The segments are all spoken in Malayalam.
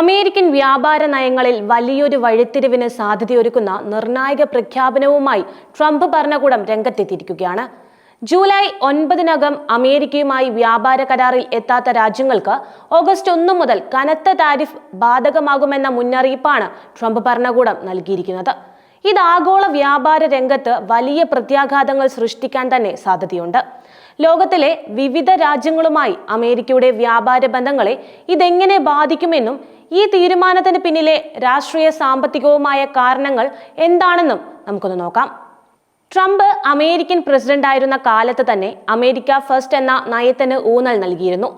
അമേരിക്കൻ വ്യാപാര നയങ്ങളിൽ വലിയൊരു വഴിത്തിരിവിന് സാധ്യതയൊരുക്കുന്ന നിർണായക പ്രഖ്യാപനവുമായി ട്രംപ് ഭരണകൂടം രംഗത്തെത്തിയിരിക്കുകയാണ്. ജൂലൈ ഒൻപതിനകം അമേരിക്കയുമായി വ്യാപാര കരാറിൽ എത്താത്ത രാജ്യങ്ങൾക്ക് ഓഗസ്റ്റ് ഒന്ന് മുതൽ കനത്ത താരിഫ് ബാധകമാകുമെന്ന മുന്നറിയിപ്പാണ് ട്രംപ് ഭരണകൂടം നൽകിയിരിക്കുന്നത്. ഇത് ആഗോള വ്യാപാര രംഗത്ത് വലിയ പ്രത്യാഘാതങ്ങൾ സൃഷ്ടിക്കാൻ തന്നെ സാധ്യതയുണ്ട്. ലോകത്തിലെ വിവിധ രാജ്യങ്ങളുമായി അമേരിക്കയുടെ വ്യാപാര ബന്ധങ്ങളെ ഇതെങ്ങനെ ബാധിക്കുമെന്നും ഈ തീരുമാനത്തിന് പിന്നിലെ രാഷ്ട്രീയ സാമ്പത്തികവുമായ കാരണങ്ങൾ എന്താണെന്നും നമുക്കൊന്ന് നോക്കാം. ട്രംപ് അമേരിക്കൻ പ്രസിഡന്റായിരുന്ന കാലത്ത് തന്നെ അമേരിക്ക ഫസ്റ്റ് എന്ന നയത്തിന് ഊന്നൽ നൽകിയിരുന്നു.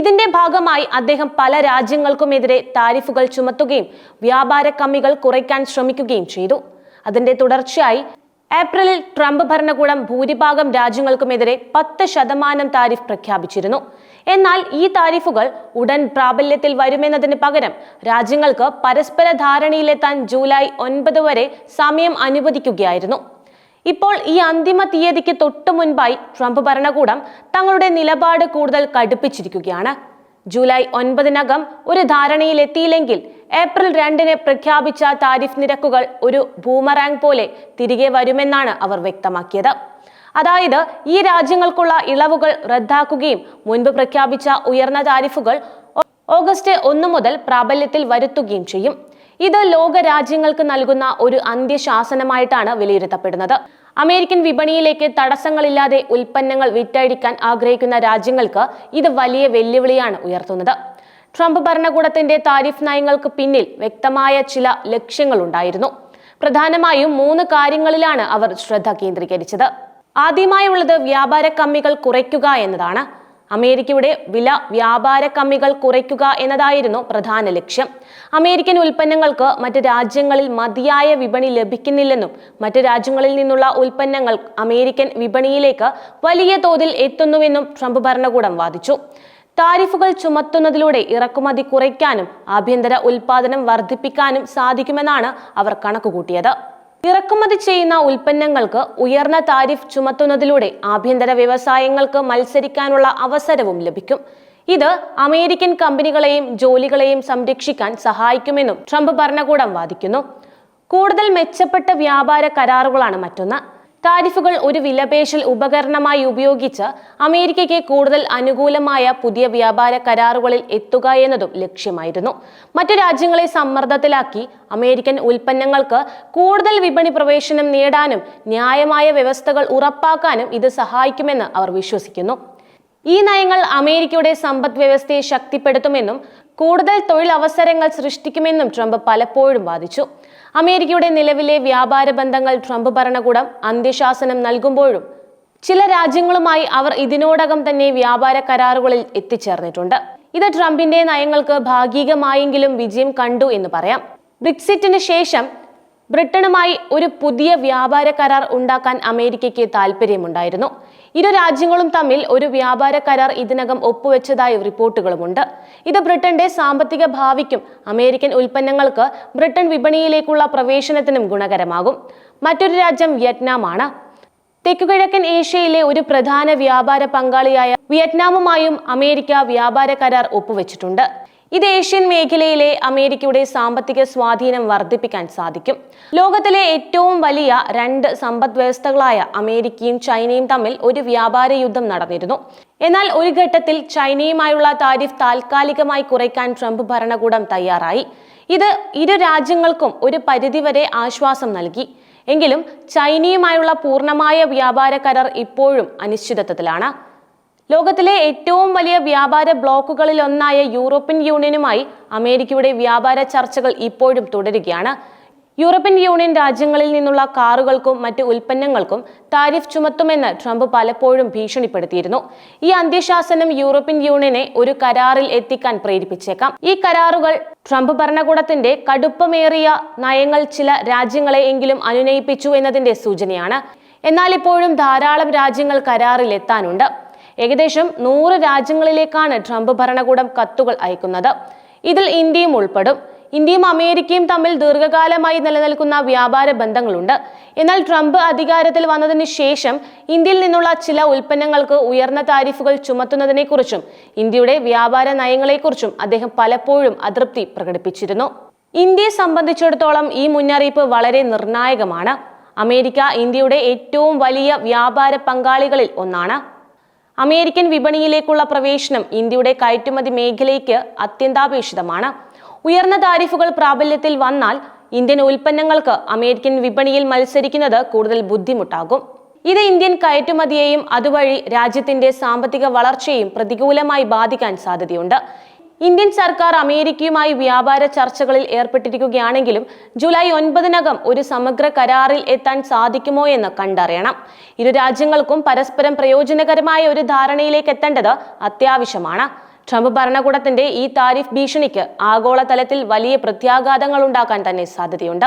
ഇതിന്റെ ഭാഗമായി അദ്ദേഹം പല രാജ്യങ്ങൾക്കുമെതിരെ താരിഫുകൾ ചുമത്തുകയും വ്യാപാര കമ്മികൾ കുറയ്ക്കാൻ ശ്രമിക്കുകയും ചെയ്തു. അതിന്റെ തുടർച്ചയായി ഏപ്രിലിൽ ട്രംപ് ഭരണകൂടം ഭൂരിഭാഗം രാജ്യങ്ങൾക്കുമെതിരെ പത്ത് ശതമാനം താരിഫ് പ്രഖ്യാപിച്ചിരുന്നു. എന്നാൽ ഈ താരിഫുകൾ ഉടൻ പ്രാബല്യത്തിൽ വരുമെന്നതിന് പകരം രാജ്യങ്ങൾക്ക് പരസ്പര ധാരണയിലെത്താൻ ജൂലൈ ഒൻപത് വരെ സമയം അനുവദിക്കുകയായിരുന്നു. ഇപ്പോൾ ഈ അന്തിമ തീയതിക്ക് തൊട്ടു മുൻപായി ട്രംപ് ഭരണകൂടം തങ്ങളുടെ നിലപാട് കൂടുതൽ കടുപ്പിച്ചിരിക്കുകയാണ്. ജൂലൈ ഒൻപതിനകം ഒരു ധാരണയിലെത്തിയില്ലെങ്കിൽ ഏപ്രിൽ രണ്ടിന് പ്രഖ്യാപിച്ച താരിഫ് നിരക്കുകൾ ഒരു ഭൂമറാങ് പോലെ തിരികെ വരുമെന്നാണ് അവർ വ്യക്തമാക്കിയത്. അതായത് ഈ രാജ്യങ്ങൾക്കുള്ള ഇളവുകൾ റദ്ദാക്കുകയും മുൻപ് പ്രഖ്യാപിച്ച ഉയർന്ന താരിഫുകൾ ഓഗസ്റ്റ് ഒന്ന് മുതൽ പ്രാബല്യത്തിൽ വരുത്തുകയും ചെയ്യും. ഇത് ലോക രാജ്യങ്ങൾക്ക് നൽകുന്ന ഒരു അന്ത്യശാസനമായിട്ടാണ് വിലയിരുത്തപ്പെടുന്നത്. അമേരിക്കൻ വിപണിയിലേക്ക് തടസ്സങ്ങളില്ലാതെ ഉൽപ്പന്നങ്ങൾ വിറ്റഴിക്കാൻ ആഗ്രഹിക്കുന്ന രാജ്യങ്ങൾക്ക് ഇത് വലിയ വെല്ലുവിളിയാണ് ഉയർത്തുന്നത്. ട്രംപ് ഭരണകൂടത്തിന്റെ താരിഫ് നയങ്ങൾക്ക് പിന്നിൽ വ്യക്തമായ ചില ലക്ഷ്യങ്ങളുണ്ടായിരുന്നു. പ്രധാനമായും മൂന്ന് കാര്യങ്ങളിലാണ് അവർ ശ്രദ്ധ കേന്ദ്രീകരിച്ചത്. ആദ്യമായുള്ളത് വ്യാപാര കമ്മികൾ കുറയ്ക്കുക എന്നതാണ്. അമേരിക്കയുടെ വില വ്യാപാര കമ്മികൾ കുറയ്ക്കുക എന്നതായിരുന്നു പ്രധാന ലക്ഷ്യം. അമേരിക്കൻ ഉൽപ്പന്നങ്ങൾക്ക് മറ്റ് രാജ്യങ്ങളിൽ മതിയായ വിപണി ലഭിക്കുന്നില്ലെന്നും മറ്റ് രാജ്യങ്ങളിൽ നിന്നുള്ള ഉൽപ്പന്നങ്ങൾ അമേരിക്കൻ വിപണിയിലേക്ക് വലിയ തോതിൽ എത്തുന്നുവെന്നും ട്രംപ് ഭരണകൂടം വാദിച്ചു. താരിഫുകൾ ചുമത്തുന്നതിലൂടെ ഇറക്കുമതി കുറയ്ക്കാനും ആഭ്യന്തര ഉൽപാദനം വർദ്ധിപ്പിക്കാനും സാധിക്കുമെന്നാണ് അവർ കണക്കുകൂട്ടിയത്. ഇറക്കുമതി ചെയ്യുന്ന ഉൽപ്പന്നങ്ങൾക്ക് ഉയർന്ന താരിഫ് ചുമത്തുന്നതിലൂടെ ആഭ്യന്തര വ്യവസായങ്ങൾക്ക് മത്സരിക്കാനുള്ള അവസരവും ലഭിക്കും. ഇത് അമേരിക്കൻ കമ്പനികളെയും ജോലികളെയും സംരക്ഷിക്കാൻ സഹായിക്കുമെന്നും ട്രംപ് ഭരണകൂടം വാദിക്കുന്നു. കൂടുതൽ മെച്ചപ്പെട്ട വ്യാപാര കരാറുകളാണ് മറ്റൊന്ന്. താരിഫുകൾ ഒരു വിലപേശൽ ഉപകരണമായി ഉപയോഗിച്ച് അമേരിക്കയ്ക്ക് കൂടുതൽ അനുകൂലമായ പുതിയ വ്യാപാര കരാറുകളിൽ എത്തുക എന്നതും ലക്ഷ്യമായിരുന്നു. മറ്റു രാജ്യങ്ങളെ സമ്മർദ്ദത്തിലാക്കി അമേരിക്കൻ ഉൽപ്പന്നങ്ങൾക്ക് കൂടുതൽ വിപണി പ്രവേശനം നേടാനും ന്യായമായ വ്യവസ്ഥകൾ ഉറപ്പാക്കാനും ഇത് സഹായിക്കുമെന്ന് അവർ വിശ്വസിക്കുന്നു. ഈ നയങ്ങൾ അമേരിക്കയുടെ സമ്പദ് വ്യവസ്ഥയെ ശക്തിപ്പെടുത്തുമെന്നും കൂടുതൽ തൊഴിലവസരങ്ങൾ സൃഷ്ടിക്കുമെന്നും ട്രംപ് പലപ്പോഴും വാദിച്ചു. അമേരിക്കയുടെ നിലവിലെ വ്യാപാര ബന്ധങ്ങൾ ട്രംപ് ഭരണകൂടം അന്ത്യശാസനം നൽകുമ്പോഴും ചില രാജ്യങ്ങളുമായി അവർ ഇതിനോടകം തന്നെ വ്യാപാര കരാറുകളിൽ എത്തിച്ചേർന്നിട്ടുണ്ട്. ഇത് ട്രംപിന്റെ നയങ്ങൾക്ക് ഭാഗികമായെങ്കിലും വിജയം കണ്ടു എന്ന് പറയാം. ബ്രിക്സിറ്റിന് ശേഷം ബ്രിട്ടനുമായി ഒരു പുതിയ വ്യാപാര കരാർ ഉണ്ടാക്കാൻ അമേരിക്കയ്ക്ക് താല്പര്യമുണ്ടായിരുന്നു ഇരു രാജ്യങ്ങളും തമ്മിൽ ഒരു വ്യാപാര കരാർ ഇതിനകം ഒപ്പുവെച്ചതായി റിപ്പോർട്ടുകളുമുണ്ട്. ഇത് ബ്രിട്ടന്റെ സാമ്പത്തിക ഭാവിക്കും അമേരിക്കൻ ഉൽപ്പന്നങ്ങൾക്ക് ബ്രിട്ടൻ വിപണിയിലേക്കുള്ള പ്രവേശനത്തിനും ഗുണകരമാകും. മറ്റൊരു രാജ്യം വിയറ്റ്നാമാണ്. തെക്കുകിഴക്കൻ ഏഷ്യയിലെ ഒരു പ്രധാന വ്യാപാര പങ്കാളിയായ വിയറ്റ്നാമുമായും അമേരിക്ക വ്യാപാര കരാർ ഒപ്പുവെച്ചിട്ടുണ്ട്. ഇത് ഏഷ്യൻ മേഖലയിലെ അമേരിക്കയുടെ സാമ്പത്തിക സ്വാധീനം വർദ്ധിപ്പിക്കാൻ സാധിക്കും. ലോകത്തിലെ ഏറ്റവും വലിയ രണ്ട് സമ്പദ് വ്യവസ്ഥകളായ അമേരിക്കയും ചൈനയും തമ്മിൽ ഒരു വ്യാപാര യുദ്ധം നടന്നിരുന്നു. എന്നാൽ ഒരു ഘട്ടത്തിൽ ചൈനയുമായുള്ള താരിഫ് താൽക്കാലികമായി കുറയ്ക്കാൻ ട്രംപ് ഭരണകൂടം തയ്യാറായി. ഇത് ഇരു രാജ്യങ്ങൾക്കും ഒരു പരിധിവരെ ആശ്വാസം നൽകി. എങ്കിലും ചൈനയുമായുള്ള പൂർണമായ വ്യാപാര കരാർ ഇപ്പോഴും അനിശ്ചിതത്വത്തിലാണ്. ലോകത്തിലെ ഏറ്റവും വലിയ വ്യാപാര ബ്ലോക്കുകളിൽ ഒന്നായ യൂറോപ്യൻ യൂണിയനുമായി അമേരിക്കയുടെ വ്യാപാര ചർച്ചകൾ ഇപ്പോഴും തുടരുകയാണ്. യൂറോപ്യൻ യൂണിയൻ രാജ്യങ്ങളിൽ നിന്നുള്ള കാറുകൾക്കും മറ്റ് ഉൽപ്പന്നങ്ങൾക്കും താരിഫ് ചുമത്തുമെന്ന് ട്രംപ് പലപ്പോഴും ഭീഷണിപ്പെടുത്തിയിരുന്നു. ഈ അന്ത്യശാസനം യൂറോപ്യൻ യൂണിയനെ ഒരു കരാറിൽ എത്തിക്കാൻ പ്രേരിപ്പിച്ചേക്കാം. ഈ കരാറുകൾ ട്രംപ് ഭരണകൂടത്തിന്റെ കടുപ്പമേറിയ നയങ്ങൾ ചില രാജ്യങ്ങളെ എങ്കിലും അനുനയിപ്പിച്ചു എന്നതിന്റെ സൂചനയാണ്. എന്നാൽ ഇപ്പോഴും ധാരാളം രാജ്യങ്ങൾ കരാറിൽ എത്താനുണ്ട്. ഏകദേശം നൂറ് രാജ്യങ്ങളിലേക്കാണ് ട്രംപ് ഭരണകൂടം കത്തുകൾ അയക്കുന്നത്. ഇതിൽ ഇന്ത്യയും ഉൾപ്പെടും. ഇന്ത്യയും അമേരിക്കയും തമ്മിൽ ദീർഘകാലമായി നിലനിൽക്കുന്ന വ്യാപാര ബന്ധങ്ങളുണ്ട്. എന്നാൽ ട്രംപ് അധികാരത്തിൽ വന്നതിന് ശേഷം ഇന്ത്യയിൽ നിന്നുള്ള ചില ഉൽപ്പന്നങ്ങൾക്ക് ഉയർന്ന താരിഫുകൾ ചുമത്തുന്നതിനെക്കുറിച്ചും ഇന്ത്യയുടെ വ്യാപാര നയങ്ങളെക്കുറിച്ചും അദ്ദേഹം പലപ്പോഴും അതൃപ്തി പ്രകടിപ്പിച്ചിരുന്നു. ഇന്ത്യയെ സംബന്ധിച്ചിടത്തോളം ഈ മുന്നറിയിപ്പ് വളരെ നിർണായകമാണ്. അമേരിക്ക ഇന്ത്യയുടെ ഏറ്റവും വലിയ വ്യാപാര പങ്കാളികളിൽ ഒന്നാണ്. അമേരിക്കൻ വിപണിയിലേക്കുള്ള പ്രവേശനം ഇന്ത്യയുടെ കയറ്റുമതി മേഖലയ്ക്ക് അത്യന്താപേക്ഷിതമാണ്. ഉയർന്ന താരിഫുകൾ പ്രാബല്യത്തിൽ വന്നാൽ ഇന്ത്യൻ ഉൽപ്പന്നങ്ങൾക്ക് അമേരിക്കൻ വിപണിയിൽ മത്സരിക്കുന്നത് കൂടുതൽ ബുദ്ധിമുട്ടാകും. ഇത് ഇന്ത്യൻ കയറ്റുമതിയെയും അതുവഴി രാജ്യത്തിന്റെ സാമ്പത്തിക വളർച്ചയെയും പ്രതികൂലമായി ബാധിക്കാൻ സാധ്യതയുണ്ട്. ഇന്ത്യൻ സർക്കാർ അമേരിക്കയുമായി വ്യാപാര ചർച്ചകളിൽ ഏർപ്പെട്ടിരിക്കുകയാണെങ്കിലും ജൂലൈ ഒൻപതിനകം ഒരു സമഗ്ര കരാറിൽ എത്താൻ സാധിക്കുമോ എന്ന് കണ്ടറിയണം. ഇരു രാജ്യങ്ങൾക്കും പരസ്പരം പ്രയോജനകരമായ ഒരു ധാരണയിലേക്ക് എത്തേണ്ടത് അത്യാവശ്യമാണ്. ട്രംപ് ഭരണകൂടത്തിന്റെ ഈ താരിഫ് ഭീഷണിക്ക് ആഗോളതലത്തിൽ വലിയ പ്രത്യാഘാതങ്ങൾ ഉണ്ടാക്കാൻ തന്നെ സാധ്യതയുണ്ട്.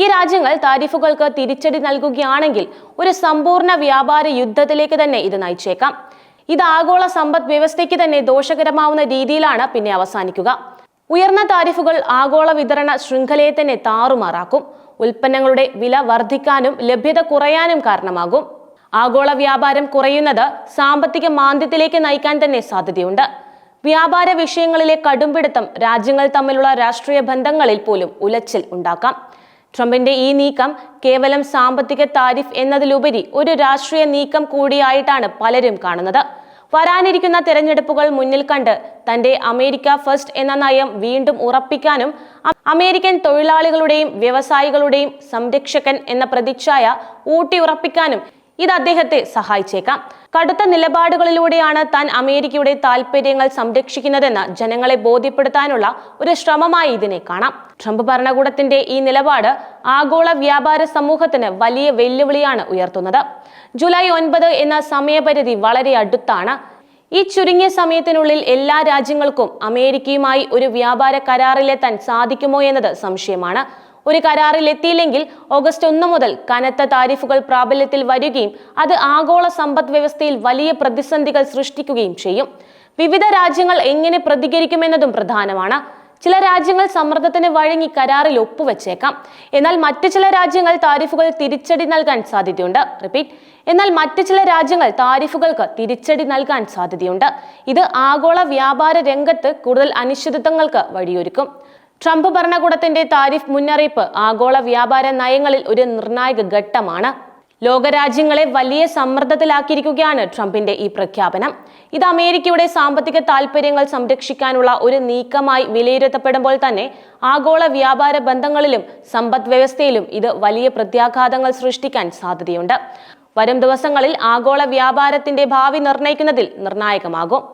ഈ രാജ്യങ്ങൾ താരിഫുകൾക്ക് തിരിച്ചടി നൽകുകയാണെങ്കിൽ ഒരു സമ്പൂർണ വ്യാപാര യുദ്ധത്തിലേക്ക് തന്നെ ഇത് നയിച്ചേക്കാം. ഇത് ആഗോള സമ്പദ് വ്യവസ്ഥയ്ക്ക് തന്നെ ദോഷകരമാവുന്ന രീതിയിലാണ് പിന്നെ അവസാനിക്കുക. ഉയർന്ന താരിഫുകൾ ആഗോള വിതരണ ശൃംഖലയെ തന്നെ താറുമാറാക്കും. ഉൽപ്പന്നങ്ങളുടെ വില വർദ്ധിക്കാനും ലഭ്യത കുറയാനും കാരണമാകും. ആഗോള വ്യാപാരം കുറയുന്നത് സാമ്പത്തിക മാന്ദ്യത്തിലേക്ക് നയിക്കാൻ തന്നെ സാധ്യതയുണ്ട്. വ്യാപാര വിഷയങ്ങളിലെ കടുംപിടുത്തം രാജ്യങ്ങൾ തമ്മിലുള്ള രാഷ്ട്രീയ ബന്ധങ്ങളിൽ പോലും ഉലച്ചിൽ ഉണ്ടാക്കാം. ട്രംപിന്റെ ഈ നീക്കം കേവലം സാമ്പത്തിക താരിഫ് എന്നതിലുപരി ഒരു രാഷ്ട്രീയ നീക്കം കൂടിയായിട്ടാണ് പലരും കാണുന്നത്. വരാനിരിക്കുന്ന തെരഞ്ഞെടുപ്പുകൾ മുന്നിൽ കണ്ട് തന്റെ അമേരിക്ക ഫസ്റ്റ് എന്ന നയം വീണ്ടും ഉറപ്പിക്കാനും അമേരിക്കൻ തൊഴിലാളികളുടെയും വ്യവസായികളുടെയും സംരക്ഷകൻ എന്ന പ്രതിച്ഛായ ഊട്ടിയുറപ്പിക്കാനും ഇത് അദ്ദേഹത്തെ സഹായിച്ചേക്കാം. കടുത്ത നിലപാടുകളിലൂടെയാണ് താൻ അമേരിക്കയുടെ താൽപര്യങ്ങൾ സംരക്ഷിക്കുന്നതെന്ന് ജനങ്ങളെ ബോധ്യപ്പെടുത്താനുള്ള ഒരു ശ്രമമായി ഇതിനെ കാണാം. ട്രംപ് ഭരണകൂടത്തിന്റെ ഈ നിലപാട് ആഗോള വ്യാപാര സമൂഹത്തിന് വലിയ വെല്ലുവിളിയാണ് ഉയർത്തുന്നത്. ജൂലൈ ഒൻപത് എന്ന സമയപരിധി വളരെ അടുത്താണ്. ഈ ചുരുങ്ങിയ സമയത്തിനുള്ളിൽ എല്ലാ രാജ്യങ്ങൾക്കും അമേരിക്കയുമായി ഒരു വ്യാപാര കരാറിലെത്താൻ സാധിക്കുമോ എന്നത് സംശയമാണ്. ഒരു കരാറിൽ എത്തിയില്ലെങ്കിൽ ഓഗസ്റ്റ് ഒന്ന് മുതൽ കനത്ത താരിഫുകൾ പ്രാബല്യത്തിൽ വരികയും അത് ആഗോള സമ്പദ് വ്യവസ്ഥയിൽ വലിയ പ്രതിസന്ധികൾ സൃഷ്ടിക്കുകയും ചെയ്യും. വിവിധ രാജ്യങ്ങൾ എങ്ങനെ പ്രതികരിക്കുമെന്നതും പ്രധാനമാണ്. ചില രാജ്യങ്ങൾ സമ്മർദ്ദത്തിന് വഴങ്ങി കരാറിൽ ഒപ്പുവെച്ചേക്കാം. എന്നാൽ മറ്റു ചില രാജ്യങ്ങൾ താരിഫുകൾ തിരിച്ചടി നൽകാൻ സാധ്യതയുണ്ട്. റിപ്പീറ്റ്. എന്നാൽ മറ്റു ചില രാജ്യങ്ങൾ താരിഫുകൾക്ക് തിരിച്ചടി നൽകാൻ സാധ്യതയുണ്ട്. ഇത് ആഗോള വ്യാപാര രംഗത്ത് കൂടുതൽ അനിശ്ചിതത്വങ്ങൾക്ക് വഴിയൊരുക്കും. ട്രംപ് ഭരണകൂടത്തിന്റെ താരിഫ് മുന്നറിയിപ്പ് ആഗോള വ്യാപാര നയങ്ങളിൽ ഒരു നിർണായക ഘട്ടമാണ്. ലോകരാജ്യങ്ങളെ വലിയ സമ്മർദ്ദത്തിലാക്കിയിരിക്കുകയാണ് ട്രംപിന്റെ ഈ പ്രഖ്യാപനം. ഇത് അമേരിക്കയുടെ സാമ്പത്തിക താൽപര്യങ്ങൾ സംരക്ഷിക്കാനുള്ള ഒരു നീക്കമായി വിലയിരുത്തപ്പെടുമ്പോൾ തന്നെ ആഗോള വ്യാപാര ബന്ധങ്ങളിലും സമ്പദ് വ്യവസ്ഥയിലും ഇത് വലിയ പ്രത്യാഘാതങ്ങൾ സൃഷ്ടിക്കാൻ സാധ്യതയുണ്ട്. വരും ദിവസങ്ങളിൽ ആഗോള വ്യാപാരത്തിന്റെ ഭാവി നിർണയിക്കുന്നതിൽ നിർണായകമാകും.